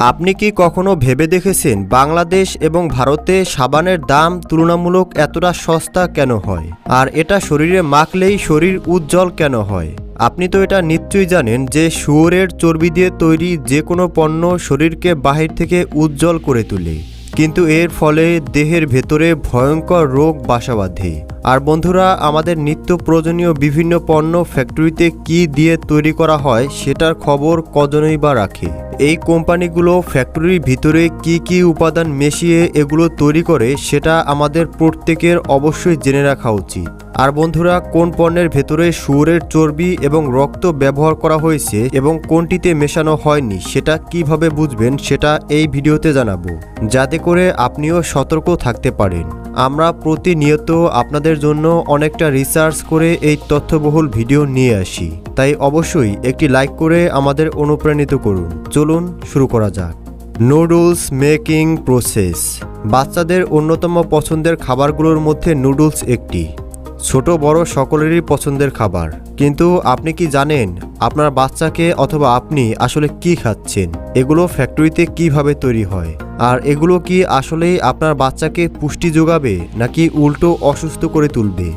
আপনি কি কখনো ভেবে দেখেছেন বাংলাদেশ এবং ভারতে সাবানের দাম তুলনামূলক এতটা সস্তা কেন হয়? আর এটা শরীরে মাখলেই শরীর উজ্জ্বল কেন হয়? আপনি তো এটা নিশ্চয়ই জানেন যে শুয়োরের চর্বি দিয়ে তৈরি যে কোনো পণ্য শরীরকে বাহির থেকে উজ্জ্বল করে তোলে। কিন্তু এর ফলে দেহের ভেতরে ভয়ঙ্কর রোগ বাসা বাঁধে। আর বন্ধুরা, আমাদের নিত্য প্রয়োজনীয় বিভিন্ন পণ্য ফ্যাক্টরিতে কি দিয়ে তৈরি করা হয় সেটার খবর কজনই বা রাখে? এই কোম্পানিগুলো ফ্যাক্টরির ভিতরে কি কি উপাদান মিশিয়ে এগুলো তৈরি করে সেটা আমাদের প্রত্যেকের অবশ্যই জেনে রাখা উচিত। আর বন্ধুরা, কোন পণ্যের ভেতরে শুয়োরের চর্বি এবং রক্ত ব্যবহার করা হয়েছে এবং কোনটিতে মেশানো হয়নি সেটা কীভাবে বুঝবেন সেটা এই ভিডিওতে জানাব। যাতে করে আপনিও সতর্ক থাকতে পারেন। আমরা প্রতিনিয়ত আপনাদের জন্য অনেকটা রিসার্চ করে এই তথ্যবহুল ভিডিও নিয়ে আসি। তাই অবশ্যই একটি লাইক করে আমাদের অনুপ্রাণিত করুন। চলুন শুরু করা যাক। নুডলস মেকিং প্রসেস বাচ্চাদের অন্যতম পছন্দের খাবারগুলোর মধ্যে নুডলস একটি। ছোট বড় সকলেরই পছন্দের খাবার। কিন্তু আপনি কি জানেন আপনার বাচ্চাকে অথবা আপনি আসলে কি খাচ্ছেন? এগুলো ফ্যাক্টরিতে কীভাবে তৈরি হয়? আর এগুলো কি আসলেই আপনার বাচ্চাকে পুষ্টি যোগাবে নাকি উল্টো অসুস্থ করে তুলবে?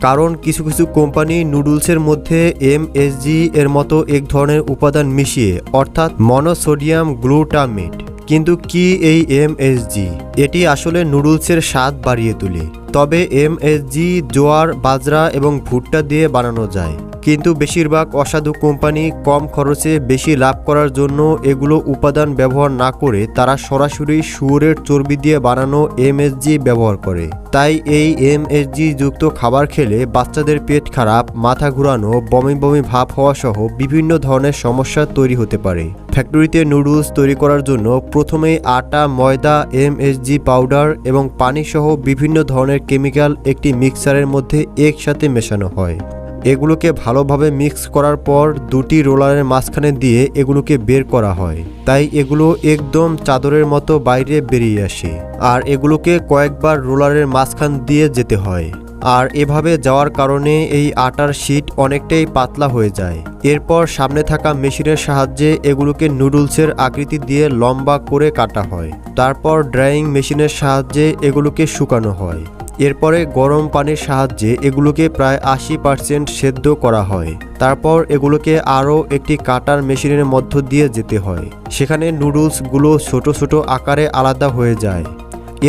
কারণ কিছু কিছু কোম্পানি নুডলসের মধ্যে এমএসজি এর মতো এক ধরনের উপাদান মিশিয়ে, অর্থাৎ মনোসোডিয়াম গ্লুটামেট। কিন্তু কি এই এমএসজি এটি আসলে নুডলসের স্বাদ বাড়িয়ে তোলে। তবে এমএসজি জোয়ার বাজরা এবং ভুট্টা দিয়ে বানানো যায়। কিন্তু বেশিরভাগ অসাধু কোম্পানি কম খরচে বেশি লাভ করার জন্য এগুলো উপাদান ব্যবহার না করে তারা সরাসরি শুয়োরের চর্বি দিয়ে বানানো এমএসজি ব্যবহার করে। তাই এই এমএসজি যুক্ত খাবার খেলে বাচ্চাদের পেট খারাপ, মাথা ঘুরানো, বমি বমি ভাব হওয়া সহ বিভিন্ন ধরনের সমস্যা তৈরি হতে পারে। ফ্যাক্টরিতে নুডলস তৈরি করার জন্য প্রথমেই আটা, ময়দা এমএসজি পাউডার এবং পানি সহ বিভিন্ন ধরনের কেমিক্যাল একটি মিক্সারের মধ্যে একসাথে মেশানো হয়। এগুলোকে ভালোভাবে মিক্স করার পর দুটি রোলারের মাঝখানে দিয়ে এগুলোকে বের করা হয়। তাই এগুলো একদম চাদরের মতো বাইরে বেরিয়ে আসে। আর এগুলোকে কয়েকবার রোলারের মাঝখান দিয়ে যেতে হয়। আর এভাবে যাওয়ার কারণে এই আটার শীট অনেকটাই পাতলা হয়ে যায়। এরপর সামনে থাকা মেশিনের সাহায্যে এগুলোকে নুডলসের আকৃতি দিয়ে লম্বা করে কাটা হয়। তারপর ড্রাইং মেশিনের সাহায্যে এগুলোকে শুকানো হয়। এরপরে গরম পানির সাহায্যে এগুলোকে প্রায় আশি পার্সেন্ট সেদ্ধ করা হয়। তারপর এগুলোকে আরও একটি কাটার মেশিনের মধ্য দিয়ে যেতে হয়। সেখানে নুডলসগুলো ছোট ছোট আকারে আলাদা হয়ে যায়।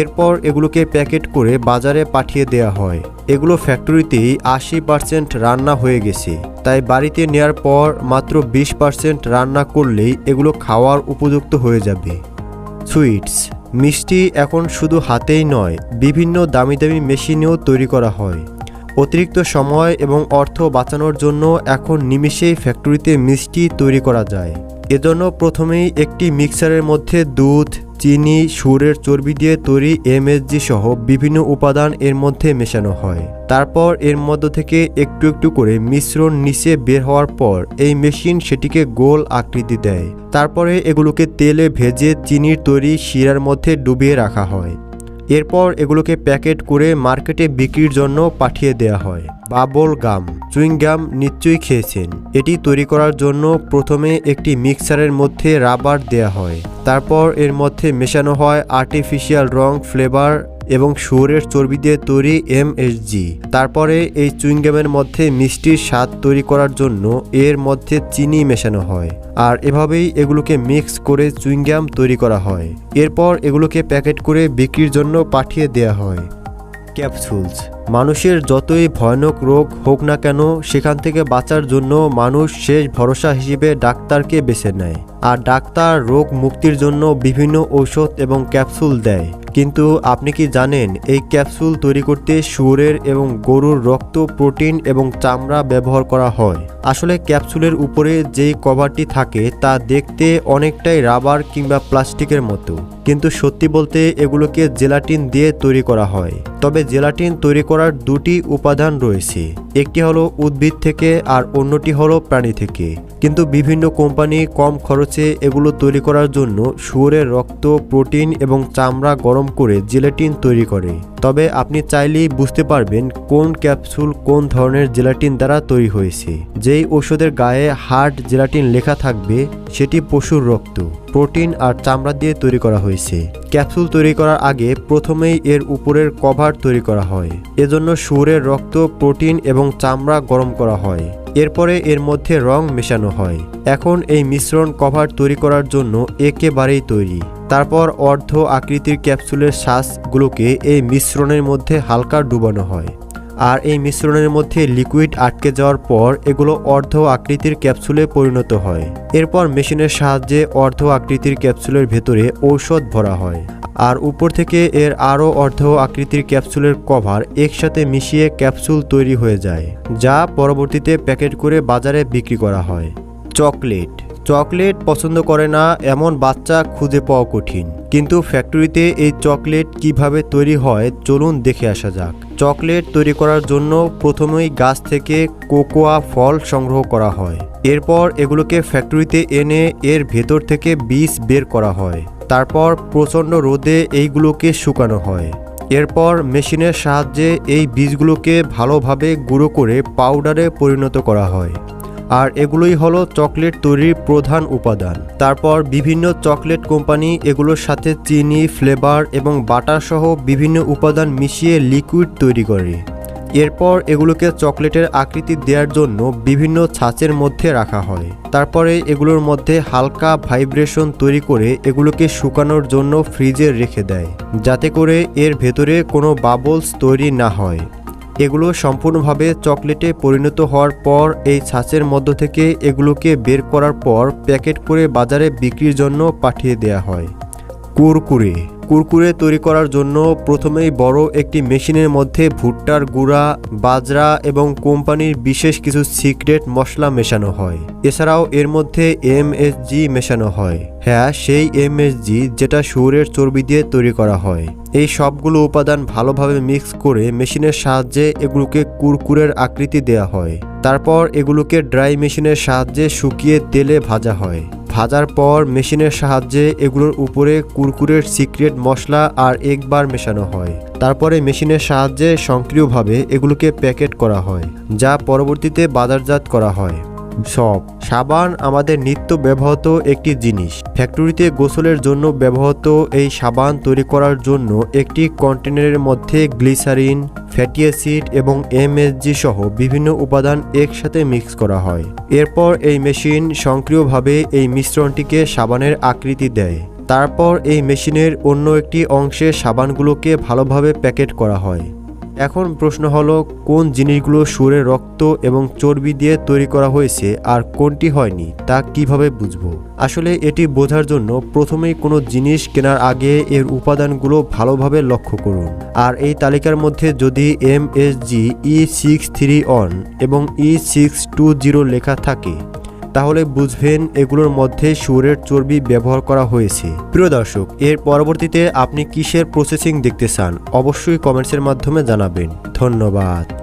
এরপর এগুলোকে প্যাকেট করে বাজারে পাঠিয়ে দেওয়া হয়। এগুলো ফ্যাক্টরিতেই আশি পার্সেন্ট রান্না হয়ে গেছে। তাই বাড়িতে নেওয়ার পর মাত্র বিশ পার্সেন্ট রান্না করলেই এগুলো খাওয়ার উপযুক্ত হয়ে যাবে। সুইটস মিষ্টি এখন শুধু হাতেই নয়, বিভিন্ন দামি দামি মেশিনেও তৈরি করা হয়। অতিরিক্ত সময় এবং অর্থ বাঁচানোর জন্য এখন নিমিষেই ফ্যাক্টরিতে মিষ্টি তৈরি করা যায়। এজন্য প্রথমেই একটি মিক্সারের মধ্যে দুধ চিনি, সুরের চর্বি দিয়ে তৈরি এমএসজি সহ বিভিন্ন উপাদান এর মধ্যে মেশানো হয়। তারপর এর মধ্য থেকে একটু একটু করে মিশ্রণ নিচে বের হওয়ার পর এই মেশিন সেটিকে গোল আকৃতি দেয়। তারপরে এগুলোকে তেলে ভেজে চিনির তৈরি শিরার মধ্যে ডুবিয়ে রাখা হয়। এরপর এগুলোকে প্যাকেট করে মার্কেটে বিক্রির জন্য পাঠিয়ে দেওয়া হয়। বাবল গাম, চুইং গাম নিশ্চয়ই খেয়েছেন। এটি তৈরি করার জন্য প্রথমে একটি মিক্সারের মধ্যে রাবার দেয়া হয়। তারপর এর মধ্যে মেশানো হয় আর্টিফিশিয়াল রং ফ্লেভার এবং শুয়োরের চর্বি দিয়ে তৈরি এমএসজি তারপরে এই চুইংগামের মধ্যে মিষ্টির স্বাদ তৈরি করার জন্য এর মধ্যে চিনি মেশানো হয়। আর এভাবেই এগুলোকে মিক্স করে চুইংগাম তৈরি করা হয়। এরপর এগুলোকে প্যাকেট করে বিক্রির জন্য পাঠিয়ে দেওয়া হয়। ক্যাপসুলস। মানুষের যতই ভয়ানক রোগ হোক না কেন, সেখান থেকে বাঁচার জন্য মানুষ শেষ ভরসা হিসেবে ডাক্তারকে বেছে নেয়। আর ডাক্তার রোগ মুক্তির জন্য বিভিন্ন ঔষধ এবং ক্যাপসুল দেয়। কিন্তু আপনি কি জানেন এই ক্যাপসুল তৈরি করতে শুয়োরের এবং গরুর রক্ত, প্রোটিন এবং চামড়া ব্যবহার করা হয়? আসলে ক্যাপসুলের উপরে যেই কভারটি থাকে তা দেখতে অনেকটাই রাবার কিংবা প্লাস্টিকের মতো। কিন্তু সত্যি বলতে এগুলোকে জেলাটিন দিয়ে তৈরি করা হয়। তবে জেলাটিন তৈরি করার দুটি উপাদান রয়েছে। একটি হলো উদ্ভিদ থেকে আর অন্যটি হলো প্রাণী থেকে। কিন্তু বিভিন্ন কোম্পানি কম খরচে এগুলো তৈরি করার জন্য শুয়োরের রক্ত, প্রোটিন এবং চামড়া গরম করে জেলাটিন তৈরি করে। তবে আপনি চাইলেই বুঝতে পারবেন কোন ক্যাপসুল কোন ধরনের জেলাটিন দ্বারা তৈরি হয়েছে। যেই ওষুধের গায়ে হার্ড জেলাটিন লেখা থাকবে, সেটি পশুর রক্ত। প্রোটিন আর চামড়া দিয়ে তৈরি করা হয়েছে। ক্যাপসুল তৈরি করার আগে প্রথমেই এর উপরের কভার তৈরি করা হয়। এজন্য শুয়োরের রক্ত, প্রোটিন এবং চামড়া গরম করা হয়। এরপরে এর মধ্যে রং মেশানো হয়। এখন এই মিশ্রণ কভার তৈরি করার জন্য একেবারেই তৈরি। তারপর অর্ধ আকৃতির ক্যাপসুলের শ্বাসগুলোকে এই মিশ্রণের মধ্যে হালকা ডুবানো হয়। আর এই মিশ্রণের মধ্যে লিকুইড আটকে যাওয়ার পর এগুলো অর্ধ আকৃতির ক্যাপসুলে পরিণত হয়। এরপর মেশিনের সাহায্যে অর্ধ আকৃতির ক্যাপসুলের ভেতরে ঔষধ ভরা হয়। আর উপর থেকে এর আরও অর্ধ আকৃতির ক্যাপসুলের কভার একসাথে মিশিয়ে ক্যাপসুল তৈরি হয়ে যায়, যা পরবর্তীতে প্যাকেট করে বাজারে বিক্রি করা হয়। চকলেট। চকলেট পছন্দ করে না এমন বাচ্চা খুঁজে পাওয়া কঠিন। কিন্তু ফ্যাক্টরিতে এই চকলেট কীভাবে তৈরি হয় চলুন দেখে আসা যাক। চকলেট তৈরি করার জন্য প্রথমেই গাছ থেকে কোকোয়া ফল সংগ্রহ করা হয়। এরপর এগুলোকে ফ্যাক্টরিতে এনে এর ভেতর থেকে বীজ বের করা হয়। তারপর প্রচণ্ড রোদে এইগুলোকে শুকানো হয়। এরপর মেশিনের সাহায্যে এই বীজগুলোকে ভালোভাবে গুঁড়ো করে পাউডারে পরিণত করা হয়। আর এগুলোই হলো চকলেট তৈরির প্রধান উপাদান। তারপর বিভিন্ন চকলেট কোম্পানি এগুলোর সাথে চিনি, ফ্লেভার এবং বাটার সহ বিভিন্ন উপাদান মিশিয়ে লিকুইড তৈরি করে। এরপর এগুলোকে চকলেটের আকৃতি দেওয়ার জন্য বিভিন্ন ছাঁচের মধ্যে রাখা হয়। তারপরে এগুলোর মধ্যে হালকা ভাইব্রেশন তৈরি করে এগুলোকে শুকানোর জন্য ফ্রিজে রেখে দেয়, যাতে করে এর ভেতরে কোনো বাবলস তৈরি না হয়। এগুলো সম্পূর্ণভাবে চকলেটে পরিণত হওয়ার পর এই ছাঁচের মধ্য থেকে এগুলোকে বের করার পর প্যাকেট করে বাজারে বিক্রির জন্য পাঠিয়ে দেয়া হয়। কুরকুরে। কুরকুরে তৈরি করার জন্য প্রথমেই বড় একটি মেশিনের মধ্যে ভুট্টার গুঁড়া, বাজরা এবং কোম্পানির বিশেষ কিছু সিক্রেট মশলা মেশানো হয়। এছাড়াও এর মধ্যে এমএসজি মেশানো হয়। হ্যাঁ সেই এমএসজি যেটা শুয়োরের চর্বি দিয়ে তৈরি করা হয়। এই সবগুলো উপাদান ভালোভাবে মিক্স করে মেশিনের সাহায্যে এগুলোকে কুরকুরের আকৃতি দেওয়া হয়। তারপর এগুলোকে ড্রাই মেশিনের সাহায্যে শুকিয়ে তেলে ভাজা হয়। ভাজার পর মেশিনের সাহায্যে এগুলোর উপরে কুরকুরের সিক্রেট মশলা আর একবার মেশানো হয়। তারপরে মেশিনের সাহায্যে সক্রিয়ভাবে এগুলোকে প্যাকেট করা হয়, যা পরবর্তীতে বাজারজাত করা হয়। সব। সাবান আমাদের নিত্য ব্যবহৃত একটি জিনিস। ফ্যাক্টরিতে গোসলের জন্য ব্যবহৃত এই সাবান তৈরি করার জন্য একটি কন্টেনারের মধ্যে গ্লিসারিন, ফ্যাটি অ্যাসিড এবং এমএসজি সহ বিভিন্ন উপাদান একসাথে মিক্স করা হয়। এরপর এই মেশিন সক্রিয়ভাবে এই মিশ্রণটিকে সাবানের আকৃতি দেয়। তারপর এই মেশিনের অন্য একটি অংশে সাবানগুলোকে ভালোভাবে প্যাকেট করা হয়। এখন প্রশ্ন হলো, কোন জিনিসগুলো সুরের রক্ত এবং চর্বি দিয়ে তৈরি করা হয়েছে আর কোনটি হয়নি, তা কীভাবে বুঝব? আসলে এটি বোঝার জন্য প্রথমেই কোনো জিনিস কেনার আগে এর উপাদানগুলো ভালোভাবে লক্ষ্য করুন। আর এই তালিকার মধ্যে যদি M S G E six three on এবং ই সিক্স টু জিরো লেখা থাকে তাহলে বুঝবেন এগুলোর মধ্যে সুরের চর্বি ব্যবহার করা হয়েছে। প্রিয় দর্শক, এর পরবর্তীতে আপনি কিসের প্রসেসিং দেখতে চান, অবশ্যই কমেন্টসের মাধ্যমে জানাবেন। ধন্যবাদ।